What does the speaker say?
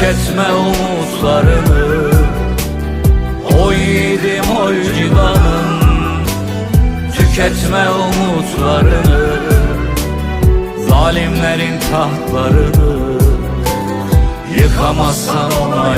Tüketme umutlarını. Oy yiğidim oy civanım Tüketme umutlarını. Zalimlerin tahtlarını. Yıkamazsan ona